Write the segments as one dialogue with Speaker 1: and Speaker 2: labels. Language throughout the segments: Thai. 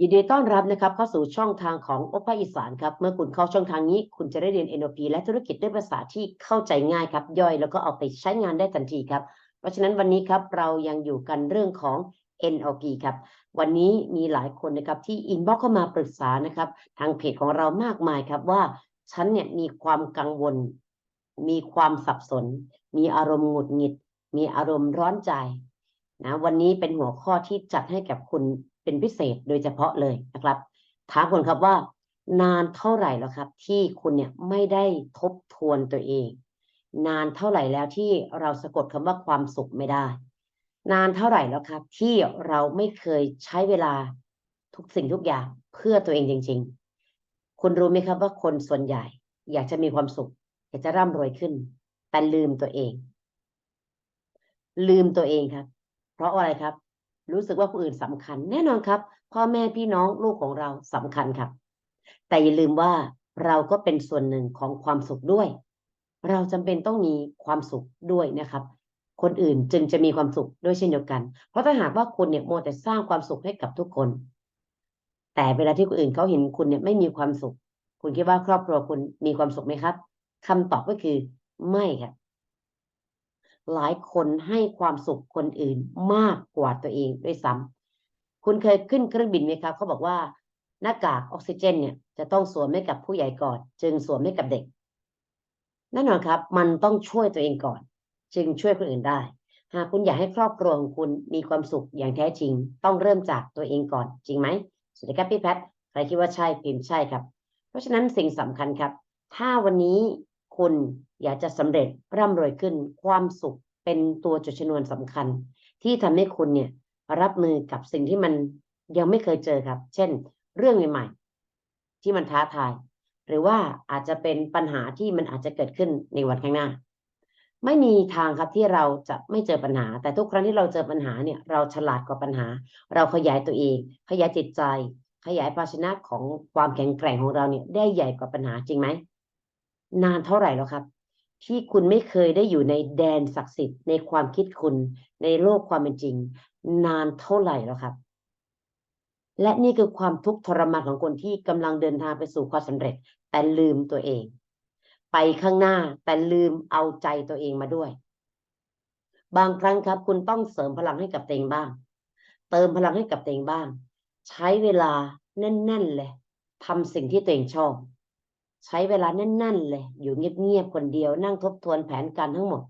Speaker 1: ยินดีต้อนรับนะครับเข้าสู่ช่องทางของโอปอีสานครับ เมื่อคุณเข้าช่องทางนี้ คุณจะได้เรียน NLP และธุรกิจด้วยภาษาที่เข้าใจง่ายครับ ย่อยแล้วก็เอาไปใช้งานได้ทันทีครับ เพราะฉะนั้นวันนี้ครับเรายังอยู่กันเรื่องของ NLP ครับ วันนี้มีหลายคนนะครับที่อินบ็อกเข้ามาปรึกษานะครับทางเพจของเรามากมายครับว่าฉันเนี่ยมีความกังวล มีความสับสน มีอารมณ์หงุดหงิด มีอารมณ์ร้อนใจนะวันนี้เป็นหัวข้อที่จัดให้กับคุณ เป็นพิเศษโดยเฉพาะเลยนะครับถามคนครับว่านานเท่าไหร่แล้วครับ ที่คุณเนี่ยไม่ได้ทบทวนตัวเอง นานเท่าไหร่แล้วที่เราสะกดคำว่าความสุขไม่ได้ นานเท่าไหร่แล้วครับ ที่เราไม่เคยใช้เวลาทุกสิ่งทุกอย่างเพื่อตัวเองจริง ๆ คุณรู้ไหมครับว่าคนส่วนใหญ่ อยากจะมีความสุข อยากจะร่ำรวยขึ้น แต่ลืมตัวเอง ลืมตัวเองครับ เพราะอะไรครับ รู้สึกว่าผู้อื่นสำคัญ แน่นอนครับ พ่อแม่พี่น้องลูกของเราสำคัญครับ แต่อย่าลืมว่าเราก็เป็นส่วนหนึ่งของความสุขด้วย เราจำเป็นต้องมีความสุขด้วยนะครับ คนอื่นจึงจะมีความสุขด้วยเช่นเดียวกัน เพราะถ้าหากว่าคุณเนี่ยโมแต่สร้างความสุขให้กับทุกคน แต่เวลาที่คนอื่นเขาเห็นคุณเนี่ยไม่มีความสุข คุณคิดว่าครอบครัวคุณมีความสุขไหมครับคำตอบก็คือไม่ครับ หลายคนให้ความสุขคนอื่นมากกว่าตัวเองด้วยซ้ำคุณเคยขึ้นเครื่องบินไหมครับเขาบอกว่าหน้ากากออกซิเจน เนี่ย จะต้องสวมให้กับผู้ใหญ่ก่อน จึงสวมให้กับเด็กแน่นอนครับ มันต้องช่วยตัวเองก่อน จึงช่วยคนอื่นได้ หากคุณอยากให้ครอบครัวของคุณมีความสุขอย่างแท้จริง ต้องเริ่มจากตัวเองก่อน จริงไหมสวัสดีครับพี่แพทใครคิดว่าใช่พิมพ์ใช่ครับ เพราะฉะนั้นสิ่งสำคัญครับ ถ้าวันนี้ คุณอยากจะสำเร็จร่ำรวยขึ้นความสุขเป็นตัวจุดชนวนสำคัญ ที่ทำให้คุณเนี่ยรับมือกับสิ่งที่มันยังไม่เคยเจอครับ เช่น เรื่องใหม่ๆ ที่มันท้าทาย หรือว่าอาจจะเป็นปัญหาที่มันอาจจะเกิดขึ้นในวันข้างหน้า ไม่มีทางครับที่เราจะไม่เจอปัญหา แต่ทุกครั้งที่เราเจอปัญหาเนี่ย เราฉลาดกว่าปัญหา เราขยายตัวเอง ขยายจิตใจ ขยายภาชนะของความแข็งแกร่งของเราเนี่ยได้ใหญ่กว่าปัญหาจริงไหม นานเท่าไหร่แล้วครับ ที่คุณไม่เคยได้อยู่ในแดนศักดิ์สิทธิ์ในความคิดคุณ ในโลกความเป็นจริง นานเท่าไหร่แล้วครับ และนี่คือความทุกข์ทรมานของคนที่กำลังเดินทางไปสู่ความสำเร็จ แต่ลืมตัวเอง ไปข้างหน้าแต่ลืมเอาใจตัวเองมาด้วย บางครั้งครับ คุณต้องเสริมพลังให้กับตัวเองบ้าง เติมพลังให้กับตัวเองบ้าง ใช้เวลาแน่น ๆ เลยทำสิ่งที่ตัวเองชอบ ใช้เวลาแน่นๆเลย อยู่เงียบๆคนเดียวนั่งทบทวนแผนการทั้งหมด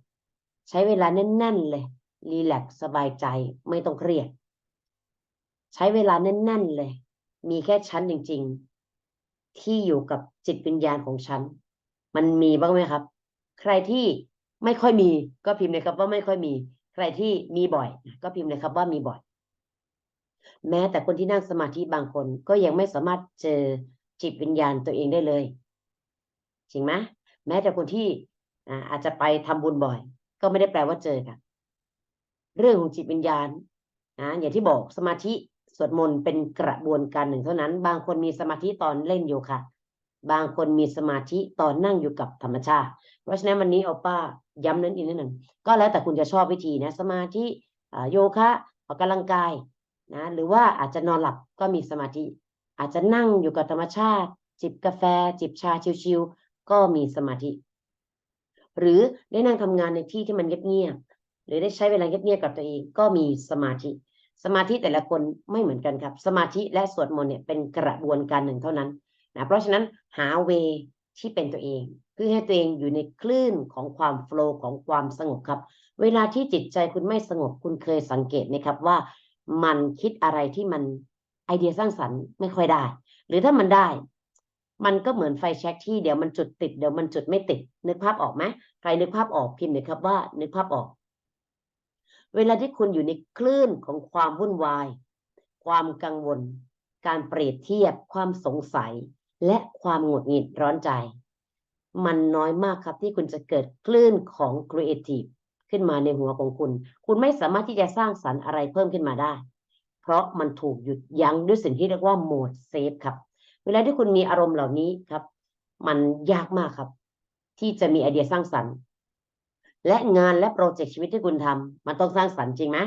Speaker 1: ใช้เวลาแน่นๆเลย รีแลกซ์สบายใจไม่ต้องเครียด ใช้เวลาแน่นๆเลย มีแค่ฉันจริง ๆ ที่อยู่กับจิตวิญญาณของฉัน มันมีบ้างไหมครับ ใครที่ไม่ค่อยมีก็พิมพ์เลยครับว่าไม่ค่อยมี ใครที่มีบ่อย ก็พิมพ์เลยครับว่ามีบ่อย แม้แต่คนที่นั่งสมาธิบางคนก็ยังไม่สามารถเจอจิตวิญญาณตัวเองได้เลย จริงไหมแม้แต่คนที่อาจจะไปทำบุญบ่อย ก็ไม่ได้แปลว่าเจอกันเรื่องของจิตวิญญาณนะอย่างที่บอกสมาธิสวดมนต์เป็นกระบวนการหนึ่งเท่านั้น บางคนมีสมาธิตอนเล่นโยคะบางคนมีสมาธิตอนนั่งอยู่กับธรรมชาติ เพราะฉะนั้นวันนี้เอาป้าย้ำนั้นอีกนิดหนึ่งก็แล้วแต่คุณจะชอบวิธีนะ สมาธิโยคะออกกำลังกายนะหรือว่าอาจจะนอนหลับก็มีสมาธิ อาจจะนั่งอยู่กับธรรมชาติ จิบกาแฟ จิบชาชิว ก็มีสมาธิ หรือได้นั่งทำงานในที่ที่มันเงียบๆหรือได้ใช้เวลาเงียบๆกับตัวเองก็มีสมาธิ สมาธิแต่ละคนไม่เหมือนกันครับ สมาธิและสวดมนต์เนี่ยเป็นกระบวนการหนึ่งเท่านั้นนะเพราะฉะนั้นหาเวที่เป็นตัวเองเพื่อให้ตัวเองอยู่ในคลื่นของความโฟล์ของความสงบครับ เวลาที่จิตใจคุณไม่สงบคุณเคยสังเกตไหมครับว่า มันคิดอะไรที่มันไอเดียสร้างสรรค์ไม่ค่อยได้ หรือถ้ามันได้ มันก็เหมือนไฟแช็กที่เดี๋ยวมันจุดติดเดี๋ยวมันจุดไม่ติด นึกภาพออกไหมใครนึกภาพออกพิมพ์เลยครับว่า นึกภาพออก เวลาที่คุณอยู่ในคลื่นของความวุ่นวาย ความกังวล การเปรียบเทียบ ความสงสัย และความหงุดหงิดร้อนใจ มันน้อยมากครับที่คุณจะเกิดคลื่นของครีเอทีฟขึ้นมาในหัวของคุณ คุณไม่สามารถที่จะสร้างสรรค์อะไรเพิ่มขึ้นมาได้ เพราะมันถูกหยุดยั้งด้วยสิ่งที่เรียกว่าโหมดเซฟครับ เวลาที่คุณมีอารมณ์เหล่านี้ครับ มันยากมากครับ ที่จะมีไอเดียสร้างสรรค์ และงานและโปรเจกต์ชีวิตที่คุณทำมันต้องสร้างสรรค์จริงไหม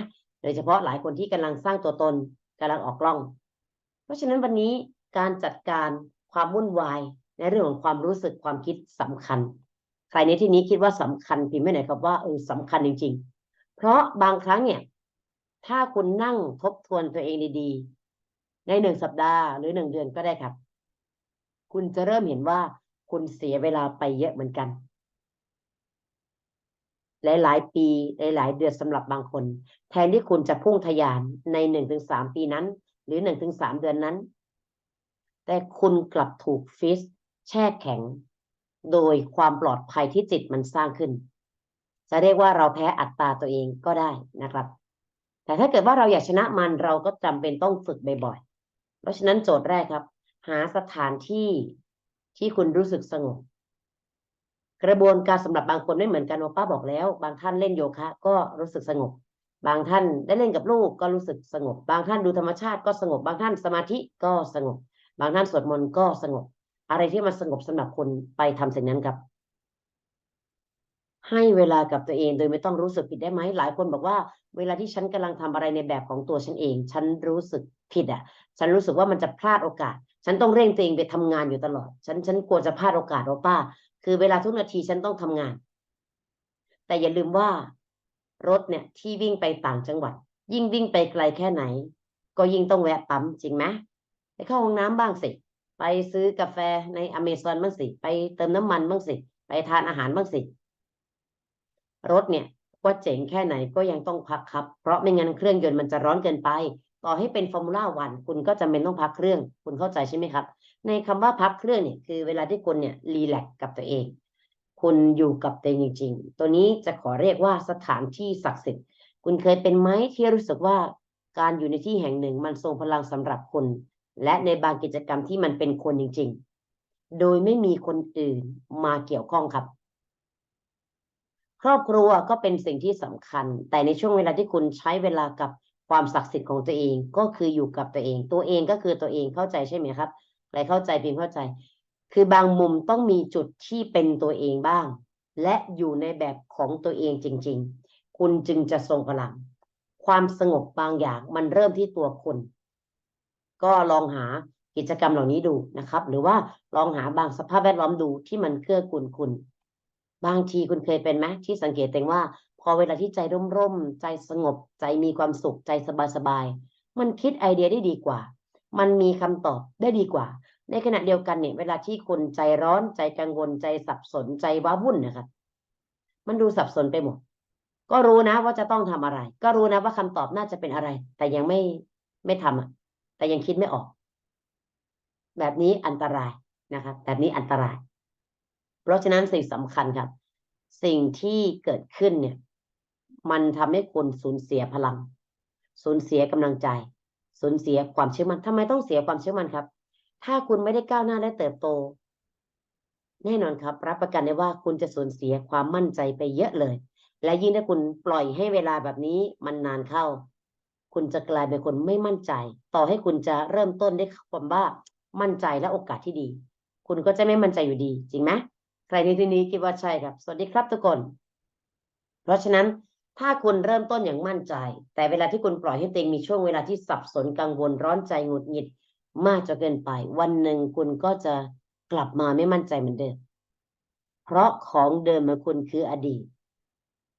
Speaker 1: โดยเฉพาะหลายคนที่กำลังสร้างตัวตนกำลังออกกล้อง เพราะฉะนั้นวันนี้การจัดการความวุ่นวายในเรื่องของความรู้สึกความคิดสำคัญ ใครในที่นี้คิดว่าสำคัญพิมพ์ไม่ไหนอยครับว่าเออสำคัญจริง ๆ เพราะบางครั้งเนี่ย ถ้าคุณนั่งทบทวนตัวเองดีๆ ในหนึ่งสัปดาห์หรือหนึ่งเดือนก็ได้ครับ คุณจะเริ่มเห็นว่าคุณเสียเวลาไปเยอะเหมือนกัน หลายๆปีหลายๆเดือนสำหรับบางคน แทนที่คุณจะพุ่งทะยานในหนึ่งถึงสามปีนั้น หรือหนึ่งถึงสามเดือนนั้น แต่คุณกลับถูกฟิสแช่แข็ง โดยความปลอดภัยที่จิตมันสร้างขึ้น จะเรียกว่าเราแพ้อัตตาตัวเองก็ได้นะครับ แต่ถ้าเกิดว่าเราอยากชนะมันเราก็จำเป็นต้องฝึกบ่อยๆเพราะฉะนั้นโจทย์แรกครับ หาสถานที่ที่คุณรู้สึกสงบ กระบวนการสำหรับบางคนไม่เหมือนกันโอป้าบอกแล้ว บางท่านเล่นโยคะ ก็รู้สึกสงบ บางท่านได้เล่นกับลูกก็รู้สึกสงบ บางท่านดูธรรมชาติก็สงบ บางท่านสมาธิก็สงบ บางท่านสวดมนต์ก็สงบ อะไรที่มันสงบสำหรับคุณไปทำสิ่งนั้นครับ ให้เวลากับตัวเองโดยไม่ต้องรู้สึกผิดได้ไหมหลายคนบอกว่า เวลาที่ฉันกำลังทำอะไรในแบบของตัวฉันเอง ฉันรู้สึกผิดอะ ฉันรู้สึกว่ามันจะพลาดโอกาส ฉันต้องเร่งตัวเองไปทำงานอยู่ตลอด ฉันฉันกลัวจะพลาดโอกาสโอป้า คือเวลาทุกนาทีฉันต้องทำงาน แต่อย่าลืมว่ารถเนี่ยที่วิ่งไปต่างจังหวัด ยิ่งวิ่งไปไกลแค่ไหน ก็ยิ่งต้องแวะปั๊มจริงไหมไปเข้าห้องน้ำบ้างสิ ไปซื้อกาแฟในอเมซอนบ้างสิ ไปเติมน้ำมันบ้างสิ ไปทานอาหารบ้างสิ รถเนี่ยว่าเจ๋งแค่ไหนก็ยังต้องพักครับ เพราะไม่งั้นเครื่องยนต์มันจะร้อนเกินไป ต่อให้เป็นฟอร์มูล่าวันคุณก็จำเป็นต้องพักเครื่อง คุณเข้าใจใช่ไหมครับ ในคำว่าพักเครื่องเนี่ยคือเวลาที่คุณเนี่ยรีแลกซ์กับตัวเอง คุณอยู่กับตัวเองจริง ๆ ตัวนี้จะขอเรียกว่าสถานที่ศักดิ์สิทธิ์ คุณเคยเป็นไหมที่รู้สึกว่าการอยู่ในที่แห่งหนึ่งมันทรงพลังสำหรับคุณ และในบางกิจกรรมที่มันเป็นคนจริง ๆ โดยไม่มีคนอื่นมาเกี่ยวข้องครับ ครอบครัวก็เป็นสิ่งที่สำคัญ แต่ในช่วงเวลาที่คุณใช้เวลากับ ความศักดิ์สิทธิ์ของตัวเองก็คืออยู่กับตัวเอง ตัวเองก็คือตัวเองเข้าใจใช่ไหมครับใครเข้าใจพิมเข้าใจ คือบางมุมต้องมีจุดที่เป็นตัวเองบ้าง และอยู่ในแบบของตัวเองจริง ๆ คุณจึงจะทรงพลัง ความสงบบางอย่างมันเริ่มที่ตัวคุณ ก็ลองหากิจกรรมเหล่านี้ดูนะครับ หรือว่าลองหาบางสภาพแวดล้อมดูที่มันเกื้อกูลคุณ บางทีคุณเคยเป็นไหมที่สังเกตเองว่า พอเวลาที่ใจร่มๆ ใจสงบ ใจมีความสุข ใจสบายๆ มันคิดไอเดียได้ดีกว่า มันมีคำตอบได้ดีกว่า ในขณะเดียวกันเนี่ย เวลาที่คุณใจร้อน ใจกังวล ใจสับสน ใจว้าวุ่นนะครับ มันดูสับสนไปหมด ก็รู้นะว่าจะต้องทำอะไร ก็รู้นะว่าคำตอบน่าจะเป็นอะไร แต่ยังไม่ไม่ทำอะ แต่ยังคิดไม่ออก แบบนี้อันตรายนะครับ แบบนี้อันตราย เพราะฉะนั้นสิ่งสำคัญครับ สิ่งที่เกิดขึ้นเนี่ย มันทำให้คุณสูญเสียพลัง สูญเสียกำลังใจ สูญเสียความเชื่อมั่นทำไมต้องเสียความเชื่อมั่นครับ ถ้าคุณไม่ได้ก้าวหน้าและเติบโต แน่นอนครับ รับประกันได้ว่าคุณจะสูญเสียความมั่นใจไปเยอะเลย และยิ่งถ้าคุณปล่อยให้เวลาแบบนี้มันนานเข้า คุณจะกลายเป็นคนไม่มั่นใจ ต่อให้คุณจะเริ่มต้นด้วยความว่ามั่นใจและโอกาสที่ดี คุณก็จะไม่มั่นใจอยู่ดี จริงไหมใครในที่นี้คิดว่าใช่ครับ สวัสดีครับทุกคน เพราะฉะนั้น ถ้าคุณเริ่มต้นอย่างมั่นใจ แต่เวลาที่คุณปล่อยให้ตัวเองมีช่วงเวลาที่สับสนกังวลร้อนใจหงุดหงิดมากจนเกินไป วันหนึ่งคุณก็จะกลับมาไม่มั่นใจเหมือนเดิม เพราะของเดิมของคุณคืออดีต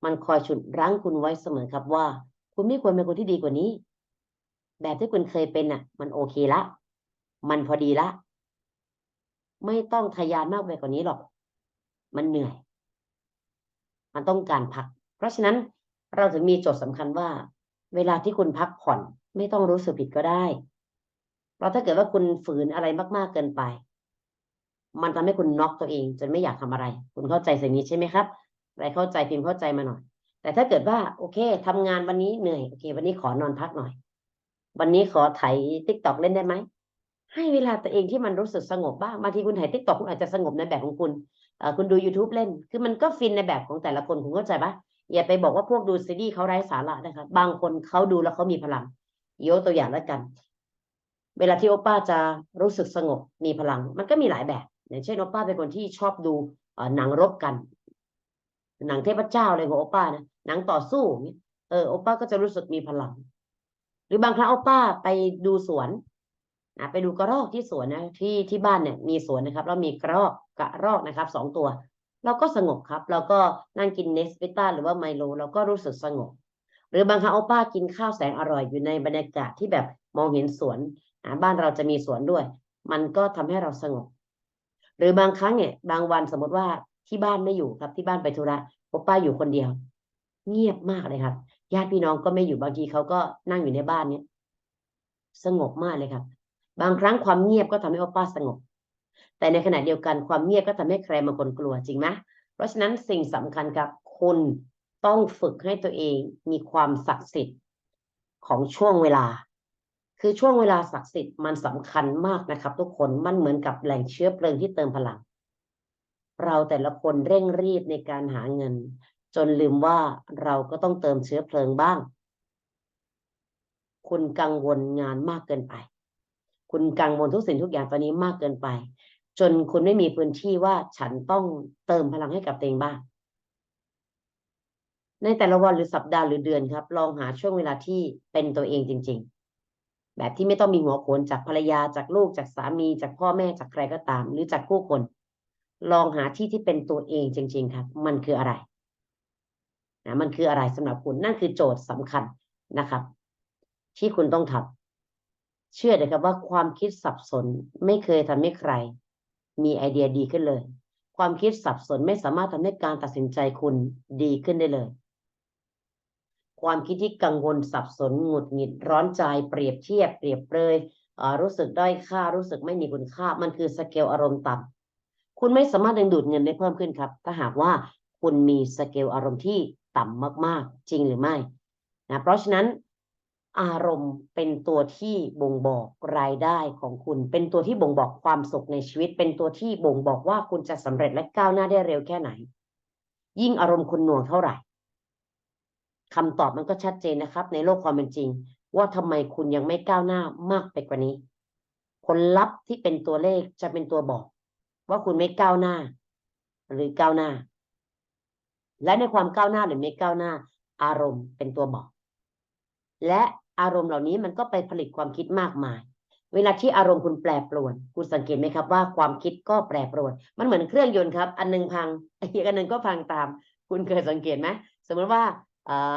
Speaker 1: มันคอยฉุดรั้งคุณไว้เสมอครับว่า คุณไม่ควรเป็นคนที่ดีกว่านี้ แบบที่คุณเคยเป็นน่ะ มันโอเคละ มันพอดีละ ไม่ต้องทะยานมากไปกว่านี้หรอก มันเหนื่อย มันต้องการพัก เพราะฉะนั้น เราถึงมีโจทย์สำคัญว่า เวลาที่คุณพักผ่อน ไม่ต้องรู้สึกผิดก็ได้ เพราะถ้าเกิดว่าคุณฝืนอะไรมาก ๆเกินไป มันทำให้คุณน็อกตัวเอง จนไม่อยากทำอะไร คุณเข้าใจสิ่งนี้ใช่ไหมครับใครเข้าใจพิมพ์เข้าใจมาหน่อย แต่ถ้าเกิดว่า โอเคทำงานวันนี้เหนื่อยโอเค วันนี้ขอนอนพักหน่อย วันนี้ขอไถติ๊กตอกเล่นได้ไหมให้เวลาตัวเองที่มันรู้สึกสงบบ้างบางทีคุณถ่ายติ๊กตอกคุณอาจจะสงบในแบบของคุณคุณดู YouTube เล่น คือมันก็ฟินในแบบของแต่ละคนคุณเข้าใจปะ อย่าไปบอกว่าพวกดูซีรีส์เขาไร้สาระนะครับบางคนเขาดูแล้วเขามีพลังยกตัวอย่างแล้วกัน เวลาที่โอป้าจะรู้สึกสงบมีพลัง มันก็มีหลายแบบอย่างเช่นโอป้าเป็นคนที่ชอบดูหนังรบกัน หนังเทพเจ้าอะไรของโอป้านะหนังต่อสู้อย่างนี้เออโอป้าก็จะรู้สึกมีพลัง หรือบางครั้งโอป้าไปดูสวนอะไปดูกระรอกที่สวนนะที่ที่บ้านเนี่ยมีสวนนะครับแล้วมีกระรอกกระรอกนะครับสองตัว เราก็สงบครับ เราก็นั่งกินเนสเปต้าหรือว่าไมโลเราก็รู้สึกสงบ หรือบางครั้งโอป้ากินข้าวแสงอร่อยอยู่ในบรรยากาศที่แบบมองเห็นสวนอะบ้านเราจะมีสวนด้วย มันก็ทำให้เราสงบ หรือบางครั้งเนี่ยบางวันสมมติว่าที่บ้านไม่อยู่ครับ ที่บ้านไปธุระโอป้าอยู่คนเดียว เงียบมากเลยครับญาติพี่น้องก็ไม่อยู่บางทีเขาก็นั่งอยู่ในบ้านเนี่ยสงบมากเลยครับ บางครั้งความเงียบก็ทำให้โอป้าสงบ แต่ในขณะเดียวกันความเงียบก็ทำให้ใครบางคนกลัวจริงไหมเพราะฉะนั้นสิ่งสำคัญครับคุณต้องฝึกให้ตัวเองมีความศักดิ์สิทธิ์ของช่วงเวลา คือช่วงเวลาศักดิ์สิทธิ์มันสำคัญมากนะครับ ทุกคนมันเหมือนกับแหล่งเชื้อเพลิงที่เติมพลัง เราแต่ละคนเร่งรีบในการหาเงิน จนลืมว่าเราก็ต้องเติมเชื้อเพลิงบ้าง คุณกังวลงานมากเกินไป คุณกังวลทุกสิ่งทุกอย่างตอนนี้มากเกินไป จนคุณไม่มีพื้นที่ว่าฉันต้องเติมพลังให้กับตัวเองบ้าง ในแต่ละวันหรือสัปดาห์หรือเดือนครับ ลองหาช่วงเวลาที่เป็นตัวเองจริง ๆ แบบที่ไม่ต้องมีหัวโขนจากภรรยาจากลูกจากสามี จากพ่อแม่จากใครก็ตาม หรือจากผู้คน ลองหาที่ที่เป็นตัวเองจริง ๆ ครับ มันคืออะไรนะมันคืออะไรสำหรับคุณนั่นคือโจทย์สำคัญนะครับ ที่คุณต้องทำเชื่อเลยครับว่าความคิดสับสนไม่เคยทำให้ใคร มีไอเดียดีขึ้นเลย ความคิดสับสนไม่สามารถทำให้การตัดสินใจคุณดีขึ้นได้เลย ความคิดที่กังวลสับสนหงุดหงิดร้อนใจเปรียบเทียบ เปรียบเปรยอารู้สึกด้อยค่ารู้สึกไม่มีคุณค่า มันคือสเกลอารมณ์ต่ำคุณไม่สามารถดึงดูดเงินได้เพิ่มขึ้นครับ ถ้าหากว่าคุณมีสเกลอารมณ์ที่ต่ำมาก ๆ จริงหรือไม่นะเพราะฉะนั้น อารมณ์เป็นตัวที่บ่งบอกรายได้ของคุณ เป็นตัวที่บ่งบอกความสุขในชีวิต เป็นตัวที่บ่งบอกว่าคุณจะสำเร็จและก้าวหน้าได้เร็วแค่ไหน ยิ่งอารมณ์คุณหน่วงเท่าไหร่คำตอบมันก็ชัดเจนนะครับ ในโลกความเป็นจริง ว่าทำไมคุณยังไม่ก้าวหน้ามากไปกว่านี้ ผลลัพธ์ที่เป็นตัวเลขจะเป็นตัวบอก ว่าคุณไม่ก้าวหน้า หรือก้าวหน้า และในความก้าวหน้าหรือไม่ก้าวหน้า อารมณ์เป็นตัวบอก และอารมณ์เหล่านี้มันก็ไปผลิตความคิดมากมาย เวลาที่อารมณ์คุณแปรปรวน คุณสังเกตไหมครับว่าความคิดก็แปรปรวน มันเหมือนเครื่องยนต์ครับ อันหนึงพังอีกอันหนึงก็พังตาม คุณเคยสังเกตไหมสมมติว่าอ่า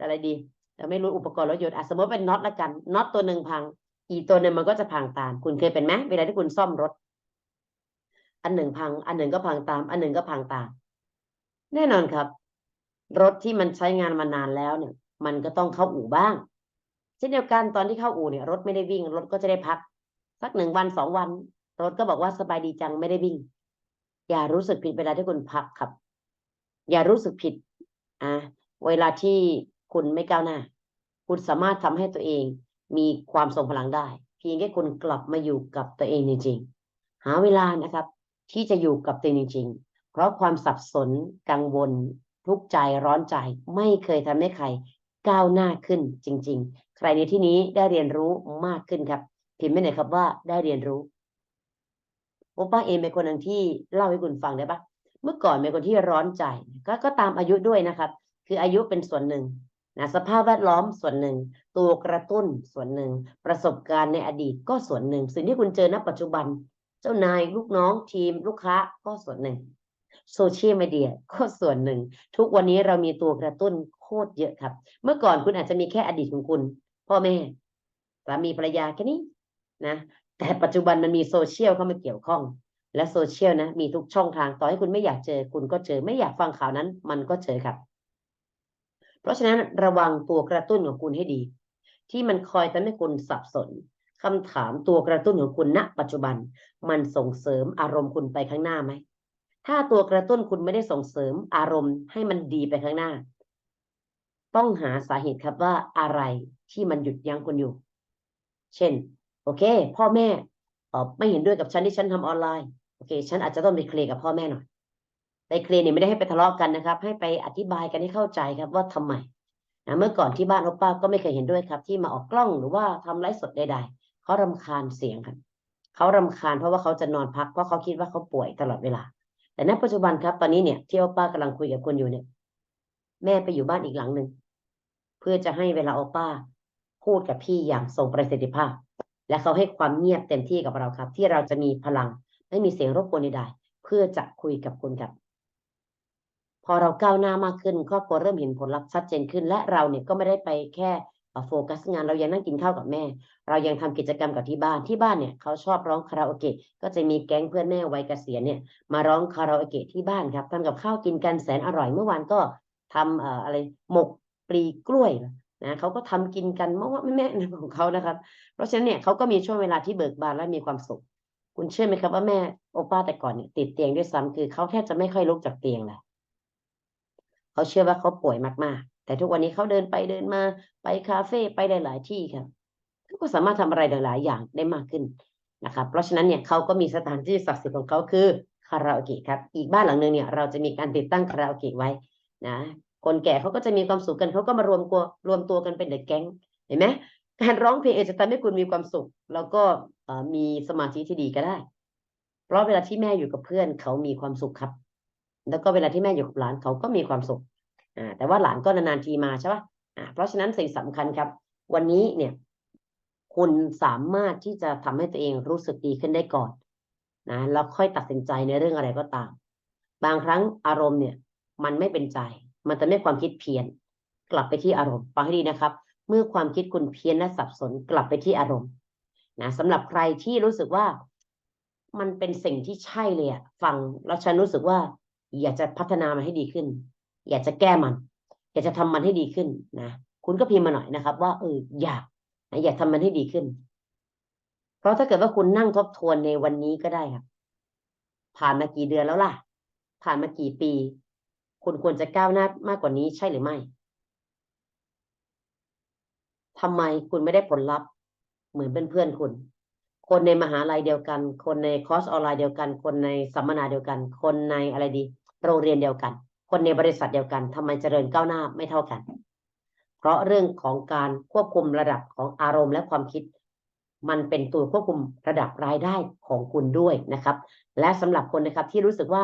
Speaker 1: อะไรดีเราไม่รู้อุปกรณ์รถยนต์อะสมมติเป็นน็อตละกันน็อตตัวหนึ่งพัง อีกตัวหนึ่งมันก็จะพังตาม คุณเคยเป็นไหมเวลาที่คุณซ่อมรถ อันหนึ่งพัง อันหนึ่งก็พังตาม อันหนึ่งก็พังตาม แน่นอนครับ รถที่มันใช้งานมานานแล้วเนี่ย มันก็ต้องเข้าอู่บ้าง เช่นเดียวกันตอนที่เข้าอู่เนี่ย รถไม่ได้วิ่ง รถก็จะได้พัก สักหนึ่งวันสองวัน รถก็บอกว่าสบายดีจังไม่ได้วิ่ง อย่ารู้สึกผิดเวลาที่คุณพักครับ อย่ารู้สึกผิดอะเวลาที่คุณไม่ก้าวหน้า คุณสามารถทำให้ตัวเองมีความทรงพลังได้ เพียงแค่คุณกลับมาอยู่กับตัวเองจริงๆหาเวลานะครับ ที่จะอยู่กับตัวเองจริงๆเพราะความสับสนกังวลทุกข์ใจร้อนใจ ไม่เคยทำให้ใคร ก้าวหน้าขึ้นจริง ๆ ใครในที่นี้ได้เรียนรู้มากขึ้นครับ พิมพ์ไม่ไหนอยครับว่าได้เรียนรู้โอป้าเองเป็นคนหนึ่งที่เล่าให้คุณฟังได้ปะเมื่อก่อนเป็นคนที่ร้อนใจก็ก็ตามอายุด้วยนะครับ คืออายุเป็นส่วนหนึ่งนะสภาพแวดล้อมส่วนหนึ่ง ตัวกระตุ้นส่วนหนึ่ง ประสบการณ์ในอดีตก็ส่วนหนึ่ง สิ่งที่คุณเจอณปัจจุบัน เจ้านายลูกน้องทีมลูกค้าก็ส่วนหนึ่งโซเชียลมีเดียก็ส่วนหนึ่ง ทุกวันนี้เรามีตัวกระตุ้น ตรเยอะครับ เมื่อก่อนคุณอาจจะมีแค่อดีตของคุณ พ่อแม่สามีภรรยาแค่นี้นะแต่ปัจจุบันมันมีโซเชียลเข้ามาเกี่ยวข้อง และโซเชียลนะมีทุกช่องทางต่อให้คุณไม่อยากเจอ คุณก็เจอไม่อยากฟังข่าวนั้น มันก็เจอครับ เพราะฉะนั้นระวังตัวกระตุ้นของคุณให้ดี ที่มันคอยทำให้คุณสับสนคำถามตัวกระตุ้นของคุณณปัจจุบัน มันส่งเสริมอารมณ์คุณไปข้างหน้าไหมถ้าตัวกระตุ้นคุณไม่ได้ส่งเสริมอารมณ์ให้มันดีไปข้างหน้า ต้องหาสาเหตุครับว่าอะไรที่มันหยุดยั้งคุณอยู่ เช่น โอเค พ่อแม่ออไม่เห็นด้วยกับฉันที่ฉันทำออนไลน์โอเค ฉันอาจจะต้องไปเคลียร์กับพ่อแม่หน่อยไปเคลียร์เนี่ยไม่ได้ให้ไปทะเลาะกันนะครับ ให้ไปอธิบายกันให้เข้าใจครับว่าทำไมนะเมื่อก่อนที่บ้านโอป้าก็ไม่เคยเห็นด้วยครับ ที่มาออกกล้องหรือว่าทำไลฟ์สดใดๆเขารำคาญเสียงครับเขารำคาญเพราะว่าเขาจะนอนพักเพราะเขาคิดว่าเขาป่วยตลอดเวลา แต่ณปัจจุบันครับตอนนี้เนี่ยที่โอป้ากำลังคุยกับคุณอยู่เนี่ย แม่ไปอยู่บ้านอีกหลังหนึ่งเพื่อจะให้เวลาโอป้า พูดกับพี่อย่างทรงประสิทธิภาพ และเขาให้ความเงียบเต็มที่กับเราครับ ที่เราจะมีพลัง ไม่มีเสียงรบกวนใดๆเพื่อจะคุยกับคุณครับพอเราก้าวหน้ามากขึ้นครอบครัวเริ่มเห็นผลลัพธ์ชัดเจนขึ้น และเราเนี่ยก็ไม่ได้ไปแค่โฟกัสงานเรายังนั่งกินข้าวกับแม่ เรายังทำกิจกรรมกับที่บ้านที่บ้านเนี่ยเขาชอบร้องคาราโอเกะก็จะมีแก๊งเพื่อนแม่วัยเกษียณเนี่ยมาร้องคาราโอเกะที่บ้านครับทำกับข้าวกินกันแสนอร่อยเมื่อวานก็ ทำอะไรหมกปลีกล้วยนะเขาก็ทำกินกันเมื่อว่าแม่ของเขานะครับ เพราะฉะนั้นเนี่ยเขาก็มีช่วงเวลาที่เบิกบานและมีความสุข คุณเชื่อไหมครับว่าแม่โอป้าแต่ก่อนเนี่ยติดเตียงด้วยซ้ำคือเขาแทบจะไม่ค่อยลุกจากเตียงเลยเขาเชื่อว่าเขาป่วยมากๆ แต่ทุกวันนี้เขาเดินไปเดินมาไปคาเฟ่ไปหลาย ๆ ที่ครับเขาก็สามารถทำอะไรหลาย ๆ อย่างได้มากขึ้นนะครับ เพราะฉะนั้นเนี่ยเขาก็มีสถานที่ศักดิ์สิทธิ์ของเขาคือคาราโอเกะครับ อีกบ้านหลังหนึ่งเนี่ยเราจะมีการติดตั้งคาราโอเกะไว้ นะคนแก่เขาก็จะมีความสุขกันเขาก็มารวมตัวรวมตัวกันเป็นเด็กแก๊งเห็นไหมการร้องเพลงองจะทำให้คุณมีความสุข แล้วก็มีสมาธิที่ดีก็ได้ เพราะเวลาที่แม่อยู่กับเพื่อนเขามีความสุขครับ แล้วก็เวลาที่แม่อยู่กับหลานเขาก็มีความสุขอ่าแต่ว่าหลานก็นานๆทีมาใช่ปะอ่าเพราะฉะนั้นสิ่งสำคัญครับ วันนี้เนี่ย คุณสามารถที่จะทำให้ตัวเองรู้สึกดีขึ้นได้ก่อนนะแล้วค่อยตัดสินใจในเรื่องอะไรก็ตาม บางครั้งอารมณ์เนี่ย มันไม่เป็นใจ มันจะไม่ความคิดเพี้ยน กลับไปที่อารมณ์ฟังให้ดีนะครับ เมื่อความคิดคุณเพี้ยนและสับสนกลับไปที่อารมณ์นะสำหรับใครที่รู้สึกว่ามันเป็นสิ่งที่ใช่เลยอะฟังแล้วฉันรู้สึกว่า อยากจะพัฒนามันให้ดีขึ้น อยากจะแก้มัน อยากจะทำมันให้ดีขึ้นนะคุณก็พิมพ์มาหน่อยนะครับ ว่าเอออยากนะอยากทำมันให้ดีขึ้น เพราะถ้าเกิดว่าคุณนั่งทบทวนในวันนี้ก็ได้ครับผ่านมากี่เดือนแล้วล่ะ ผ่านมากี่ปี คุณควรจะก้าวหน้ามากกว่านี้ใช่หรือไม่ทำไมคุณไม่ได้ผลลัพธ์ เหมือนเป็นเพื่อนคุณ คนในมหาลัยเดียวกัน คนในคอร์สออนไลน์เดียวกัน คนในสัมมนาเดียวกัน คนในอะไรดี โรงเรียนเดียวกัน คนในบริษัทเดียวกันทำไมเจริญก้าวหน้าไม่เท่ากัน เพราะเรื่องของการควบคุมระดับของอารมณ์และความคิด มันเป็นตัวควบคุมระดับรายได้ของคุณด้วยนะครับ และสำหรับคนนะครับที่รู้สึกว่า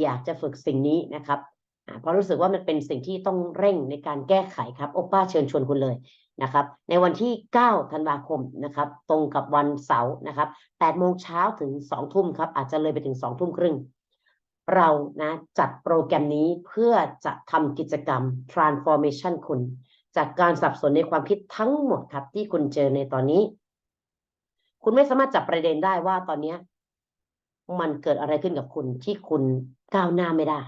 Speaker 1: อยากจะฝึกสิ่งนี้นะครับ เพราะรู้สึกว่ามันเป็นสิ่งที่ต้องเร่งในการแก้ไขครับโอป้าเชิญชวนคุณเลยนะครับ ในวันที่ 9 ธันวาคมนะครับ ตรงกับวันเสาร์นะครับ8โมงเช้าถึง 2 ทุ่มครับ อาจจะเลยไปถึง 2 ทุ่มครึ่ง เรานะจัดโปรแกรมนี้เพื่อจะทำกิจกรรม transformation คุณ จากการสับสนในความคิดทั้งหมดครับ ที่คุณเจอในตอนนี้ คุณไม่สามารถจับประเด็นได้ว่าตอนนี้ มันเกิดอะไรขึ้นกับคุณที่คุณก้าวหน้าไม่ได้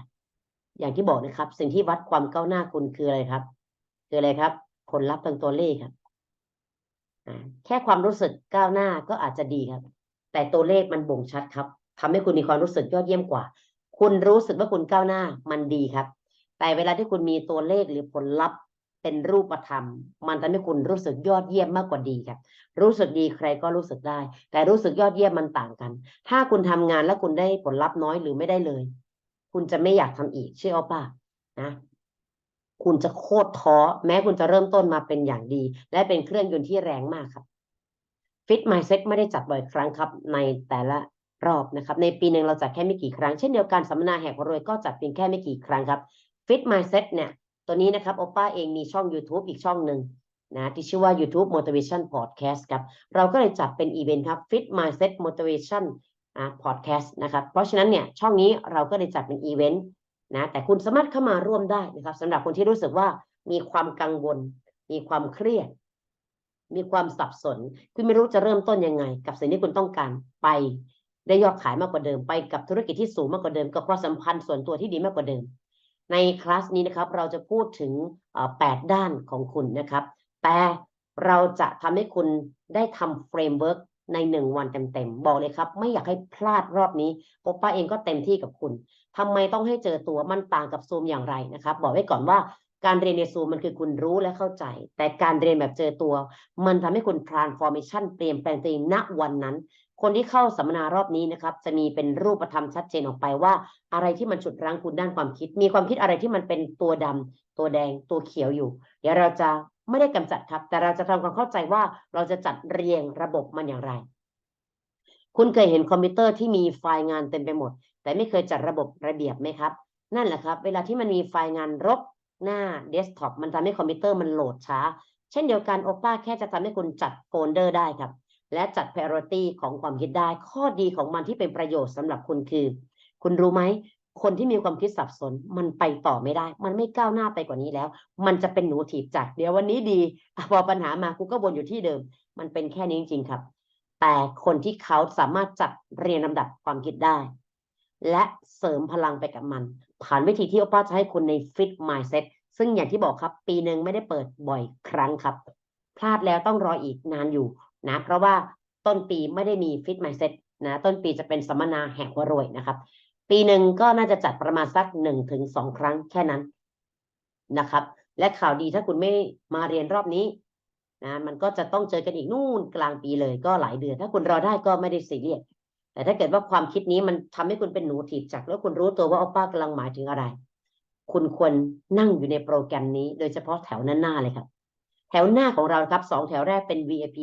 Speaker 1: อย่างที่บอกนะครับ สิ่งที่วัดความก้าวหน้าคุณคืออะไรครับ คืออะไรครับ ผลลัพธ์ทางตัวเลขครับแค่ความรู้สึกก้าวหน้าก็อาจจะดีครับ แต่ตัวเลขมันบ่งชัดครับทำให้คุณมีความรู้สึกยอดเยี่ยมกว่า คุณรู้สึกว่าคุณก้าวหน้ามันดีครับ แต่เวลาที่คุณมีตัวเลขหรือผลลัพธ์เป็นรูปธรรม มันทำให้คุณรู้สึกยอดเยี่ยมมากกว่าดีครับ รู้สึกดีใครก็รู้สึกได้ แต่รู้สึกยอดเยี่ยมมันต่างกัน ถ้าคุณทำงานแล้วคุณได้ผลลัพธ์น้อยหรือไม่ได้เลย คุณจะไม่อยากทำอีกเชื่อป่ะนะคุณจะโคตรท้อแม้คุณจะเริ่มต้นมาเป็นอย่างดี และเป็นเครื่องยนต์ที่แรงมากครับฟิตไมเซ็ตไม่ได้จัดบ่อยครั้งครับ ในแต่ละรอบนะครับ ในปีหนึ่งเราจัดแค่ไม่กี่ครั้ง เช่นเดียวกันสัมมนาแหกรวยก็จัดเพียงแค่ไม่กี่ครั้งครับฟิตไมเซ็ตเนี่ย ตัวนี้นะครับโอป้าเองมีช่อง YouTube อีกช่องหนึ่งนะที่ชื่อว่า YouTube Motivation Podcast ครับ เราก็เลยจัดเป็นอีเวนต์ครับ Fit Mindset Motivation อ่า Podcast นะครับ เพราะฉะนั้นเนี่ยช่องนี้เราก็เลยจัดเป็นอีเวนต์นะแต่คุณสามารถเข้ามาร่วมได้นะครับสำหรับคนที่รู้สึกว่ามีความกังวล มีความเครียด มีความสับสน คุณไม่รู้จะเริ่มต้นยังไง กับสิ่งที่คุณต้องการไปได้ยอดขายมากกว่าเดิมไปกับธุรกิจที่สูงมากกว่าเดิมกับความสัมพันธ์ส่วนตัวที่ดีมากกว่าเดิม ในคลาสนี้นะครับ เราจะพูดถึงแปดด้านของคุณนะครับ แต่เราจะทำให้คุณได้ทำเฟรมเวิร์ก ในหนึ่งวันเต็มๆบอกเลยครับ ไม่อยากให้พลาดรอบนี้ปป้าเองก็เต็มที่กับคุณทำไมต้องให้เจอตัวมันต่างกับซูมอย่างไรนะครับ บอกไว้ก่อนว่าการเรียนในซูมมันคือคุณรู้และเข้าใจ แต่การเรียนแบบเจอตัว มันทำให้คุณ transformation เปลี่ยนแปลงตัวเองณวันนั้น คนที่เข้าสัมมนารอบนี้นะครับ จะมีเป็นรูปธรรมชัดเจนออกไปว่า อะไรที่มันฉุดรั้งคุณด้านความคิด มีความคิดอะไรที่มันเป็นตัวดำตัวแดงตัวเขียวอยู่ เดี๋ยวเราจะไม่ได้กำจัดครับ แต่เราจะทำความเข้าใจว่าเราจะจัดเรียงระบบมันอย่างไร คุณเคยเห็นคอมพิวเตอร์ที่มีไฟล์งานเต็มไปหมด แต่ไม่เคยจัดระบบระเบียบไหมครับ นั่นแหละครับ เวลาที่มันมีไฟล์งานรกหน้าเดสก์ท็อปมันทำให้คอมพิวเตอร์มันโหลดช้า เช่นเดียวกันโอป้าแค่จะทำให้คุณจัดโฟลเดอร์ได้ครับ และจัด priority ของความคิดได้ ข้อดีของมันที่เป็นประโยชน์สำหรับคุณคือ คุณรู้ไหม คนที่มีความคิดสับสนมันไปต่อไม่ได้ มันไม่ก้าวหน้าไปกว่านี้แล้ว มันจะเป็นหนูถีบจักรเดี๋ยววันนี้ดีพอปัญหามากูก็วนอยู่ที่เดิม มันเป็นแค่นี้จริงๆครับ แต่คนที่เขาสามารถจัดเรียงลำดับความคิดได้ และเสริมพลังไปกับมัน ผ่านวิธีที่โอป้าจะให้คุณใน Fit Mindset ซึ่งอย่างที่บอกครับ ปีหนึ่งไม่ได้เปิดบ่อยครั้งครับ พลาดแล้วต้องรออีกนานอยู่นะ เพราะว่าต้นปีไม่ได้มี Fit Mindset นะ ต้นปีจะเป็นสัมมนาแหกหัวรวยนะครับ ปีหนึ่งก็น่าจะจัดประมาณสักหนึ่งถึงสองครั้งแค่นั้นนะครับ และข่าวดีถ้าคุณไม่มาเรียนรอบนี้นะมันก็จะต้องเจอกันอีกนู่นกลางปีเลยก็หลายเดือน ถ้าคุณรอได้ก็ไม่ได้ซีเรียสแต่ถ้าเกิดว่าความคิดนี้มันทำให้คุณเป็นหนูถีบจักแล้วคุณรู้ตัวว่าอป้ากำลังหมายถึงอะไร คุณควรนั่งอยู่ในโปรแกรมนี้ โดยเฉพาะแถวหน้าๆเลยครับ แถวหน้าของเราครับสองแถวแรกเป็น VIP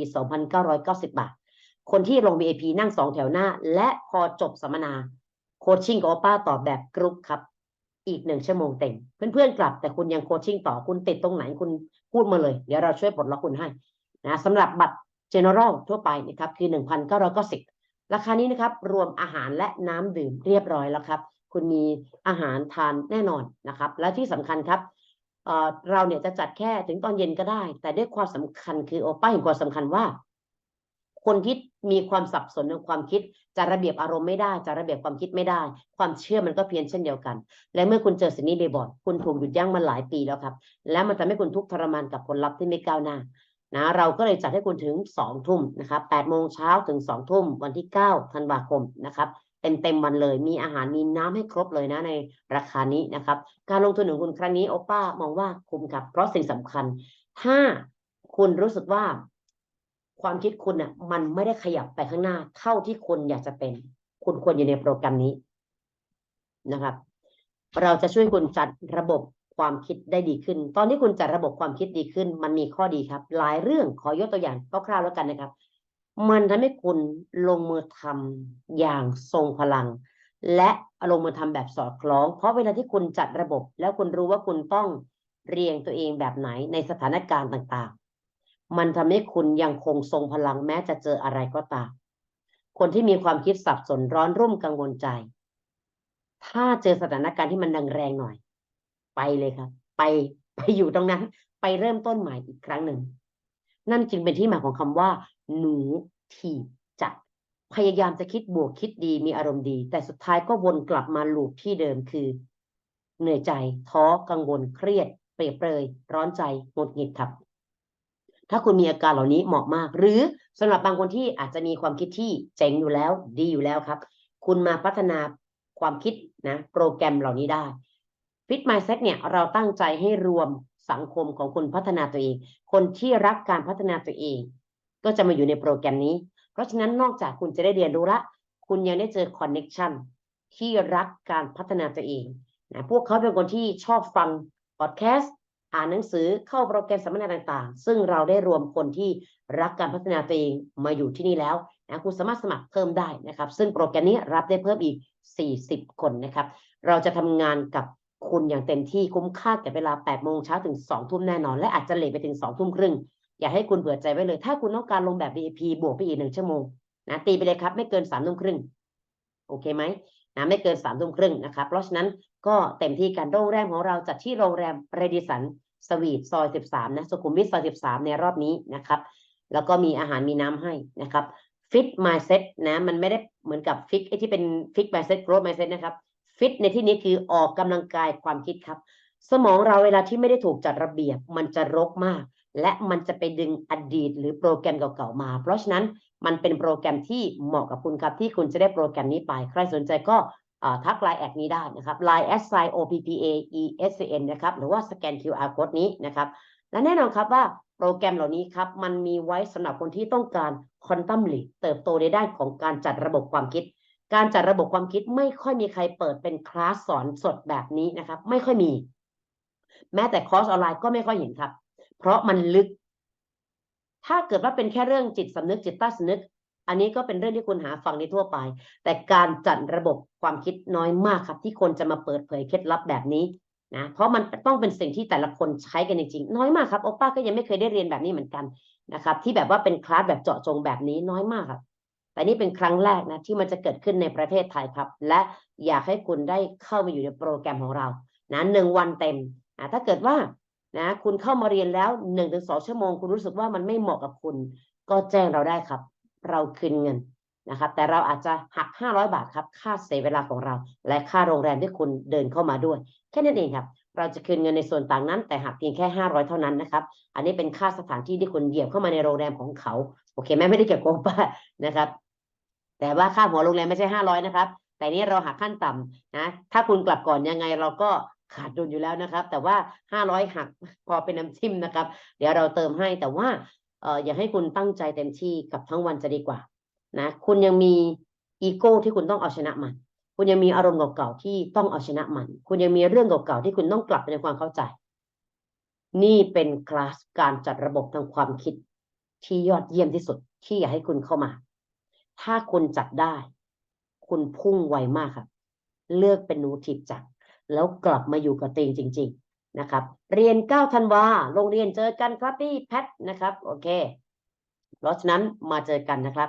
Speaker 1: 2,990 บาท คนที่ลง VIP นั่งสองแถวหน้า และพอจบสัมมนา ชชิ่งกับโอป้าตอบแบบกรุ๊ปครับ อีกหนึ่งชั่วโมงเต็ม เพื่อนๆกลับแต่คุณยังโคชชิ่งต่อคุณติดตรงไหนคุณพูดมาเลย เดี๋ยวเราช่วยปลดล็อกคุณให้นะสำหรับบัตร General ทั่วไปนะครับคือ 1,990ราคานี้นะครับ รวมอาหารและน้ำดื่มเรียบร้อยแล้วครับ คุณมีอาหารทานแน่นอนนะครับ และที่สำคัญครับเเราเนี่ยจะจัดแค่ถึงตอนเย็นก็ได้ แต่ด้วยความสำคัญคือโอป้าเห็นความสำคัญว่า คนที่มีความสับสนในความคิด จะระเบียบอารมณ์ไม่ได้จะระเบียบความคิดไม่ได้ ความเชื่อมันก็เพี้ยนเช่นเดียวกัน และเมื่อคุณเจอสิ่งนี้บ่อยๆคุณถูกหยุดยั้งมาหลายปีแล้วครับ และมันทำให้คุณทุกข์ทรมานกับผลลัพธ์ที่ไม่ก้าวหน้านะเราก็เลยจัดให้คุณถึงสองทุ่มนะครับแปดโมงเช้าถึงสองทุ่มวันที่เก้าธันวาคมนะครับเต็มเต็มๆวันเลย มีอาหารมีน้ำให้ครบเลยนะในราคานี้นะครับ การลงทุนของคุณครั้งนี้โอป้ามองว่าคุ้มครับเพราะสิ่งสำคัญถ้าคุณรู้สึกว่า ความคิดคุณน่ะ มันไม่ได้ขยับไปข้างหน้า เท่าที่คุณอยากจะเป็น คุณควรอยู่ในโปรแกรมนี้นะครับ เราจะช่วยคุณจัดระบบความคิดได้ดีขึ้น ตอนที่คุณจัดระบบความคิดดีขึ้น มันมีข้อดีครับ หลายเรื่องขอยกตัวอย่างคร่าวๆแล้วกันนะครับ มันทำให้คุณลงมือทำอย่างทรงพลัง และลงมือทำแบบสอดคล้อง เพราะเวลาที่คุณจัดระบบ แล้วคุณรู้ว่าคุณต้องเรียงตัวเองแบบไหนในสถานการณ์ต่างๆ มันทำให้คุณยังคงทรงพลังแม้จะเจออะไรก็ตาม คนที่มีความคิดสับสนร้อนรุ่มกังวลใจ ถ้าเจอสถานการณ์ที่มันดังแรงหน่อย ไปเลยครับ ไปไปอยู่ตรงนั้น ไปเริ่มต้นใหม่อีกครั้งหนึ่ง นั่นจึงเป็นที่มาของคำว่า หนูถีบจักรพยายามจะคิดบวกคิดดีมีอารมณ์ดี แต่สุดท้ายก็วนกลับมาลูปที่เดิมคือ เหนื่อยใจ ท้อกังวลเครียด เปรียบเปรย ร้อนใจหงุดหงิดครับ ถ้าคุณมีอาการเหล่านี้เหมาะมาก หรือสำหรับบางคนที่อาจจะมีความคิดที่เจ๋งอยู่แล้ว ดีอยู่แล้วครับ คุณมาพัฒนาความคิดนะ โปรแกรมเหล่านี้ได้ Fit Mindset เนี่ยเราตั้งใจให้รวมสังคมของคุณพัฒนาตัวเอง คนที่รักการพัฒนาตัวเอง ก็จะมาอยู่ในโปรแกรมนี้ เพราะฉะนั้นนอกจากคุณจะได้เรียนรู้ละ คุณยังได้เจอคอนเน็ชันที่รักการพัฒนาตัวเองนะพวกเขาเป็นคนที่ชอบฟังพอดแคสต์ อ่านหนังสือเข้าโปรแกรมสัมมนาต่างๆ ซึ่งเราได้รวมคนที่รักการพัฒนาตัวเองมาอยู่ที่นี่แล้วนะคุณสามารถสมัครเพิ่มได้นะครับ ซึ่งโปรแกรมนี้รับได้เพิ่มอีก 40 คนนะครับ เราจะทำงานกับคุณอย่างเต็มที่คุ้มค่าแก่เวลา 8 โมงเช้าถึง 2 ทุ่มแน่นอน และอาจจะเลทไปถึง 2 ทุ่มครึ่ง อย่าให้คุณเผื่อใจไว้เลย ถ้าคุณต้องการลงแบบ VIP บวกไปอีกหนึ่งชั่วโมงนะตีไปเลยครับ ไม่เกิน3ทุ่มครึ่ง โอเคไหม นะไม่เกิน3ทุ่มครึ่งนะครับเพราะฉะนั้นก็เต็มที่กันโรงแรมของเราจัดที่โรงแรมเรดิสันสวีทซอย 13 นะ สุขุมวิทซอย 13 ในรอบนี้นะครับ แล้วก็มีอาหารมีน้ำให้นะครับฟิต mindset นะ มันไม่ได้เหมือนกับฟิกไอที่เป็นฟิก mindset growth mindset นะครับฟิตในที่นี้คือออกกำลังกายความคิดครับ สมองเราเวลาที่ไม่ได้ถูกจัดระเบียบ มันจะรกมาก และมันจะไปดึงอดีต หรือโปรแกรมเก่าๆมา เพราะฉะนั้น มันเป็นโปรแกรมที่เหมาะกับคุณครับ ที่คุณจะได้โปรแกรมนี้ไป ใครสนใจก็ทักไลน์แอดนี้ได้นะครับ Line s i o p p a e s n นะครับ หรือว่าสแกน QR code นี้นะครับ และแน่นอนครับว่าโปรแกรมเหล่านี้ครับ มันมีไว้สำหรับคนที่ต้องการคอนตัมลีเติบโตในด้านของการจัดระบบความคิด การจัดระบบความคิดไม่ค่อยมีใครเปิดเป็นคลาสสอนสดแบบนี้นะครับ ไม่ค่อยมี แม้แต่คอร์สออนไลน์ก็ไม่ค่อยเห็นครับ เพราะมันลึก ถ้าเกิดว่าเป็นแค่เรื่องจิตสำนึกจิตใต้สำนึก อันนี้ก็เป็นเรื่องที่คุณหาฟังในทั่วไป แต่การจัดระบบความคิดน้อยมากครับ ที่คนจะมาเปิดเผยเคล็ดลับแบบนี้นะเพราะมันต้องเป็นสิ่งที่แต่ละคนใช้กันจริงๆน้อยมากครับโอป้าก็ยังไม่เคยได้เรียนแบบนี้เหมือนกันนะครับ ที่แบบว่าเป็นคลาสแบบเจาะจงแบบนี้น้อยมากครับ แต่นี่เป็นครั้งแรกนะที่มันจะเกิดขึ้นในประเทศไทยครับ และอยากให้คุณได้เข้ามาอยู่ในโปรแกรมของเรานะหนึ่งวันเต็มอะถ้าเกิดว่า นะคุณเข้ามาเรียนแล้วหนึ่งถึงสองชั่วโมง คุณรู้สึกว่ามันไม่เหมาะกับคุณ ก็แจ้งเราได้ครับ เราคืนเงินนะครับแต่เราอาจจะหัก 500 บาทครับ ค่าเสียเวลาของเรา และค่าโรงแรมที่คุณเดินเข้ามาด้วย แค่นั้นเองครับ เราจะคืนเงินในส่วนต่างนั้น แต่หักเพียงแค่ 500 เท่านั้นนะครับ อันนี้เป็นค่าสถานที่ที่คุณเหยียบเข้ามาในโรงแรมของเขา โอเคไหมไม่ได้เกี่ยวกับป้านะครับ แต่ว่าค่าหัวโรงแรมไม่ใช่ 500 นะครับ แต่นี้เราหักขั้นต่ำนะ ถ้าคุณกลับก่อนยังไงเราก็ ขาดดุลอยู่แล้วนะครับ แต่ว่า 500 หักพอเป็นน้ำจิ้มนะครับ เดี๋ยวเราเติมให้แต่ว่าเอ่ออยากให้คุณตั้งใจเต็มที่กับทั้งวันจะดีกว่านะคุณยังมีอีโก้ที่คุณต้องเอาชนะมัน คุณยังมีอารมณ์เก่าๆที่ต้องเอาชนะมัน คุณยังมีเรื่องเก่าๆที่คุณต้องกลับไปในความเข้าใจ นี่เป็นคลาสการจัดระบบทางความคิดที่ยอดเยี่ยมที่สุดที่อยากให้คุณเข้ามา ถ้าคุณจัดได้ คุณพุ่งไวมากครับ เลือกเป็นนูถีบจักร แล้วกลับมาอยู่กับตีงจริง ๆนะครับ เรียน9ธันวาโรงเรียนเจอกันครับพี่แพทนะครับ โอเคเพราะฉะนั้นมาเจอกันนะครับ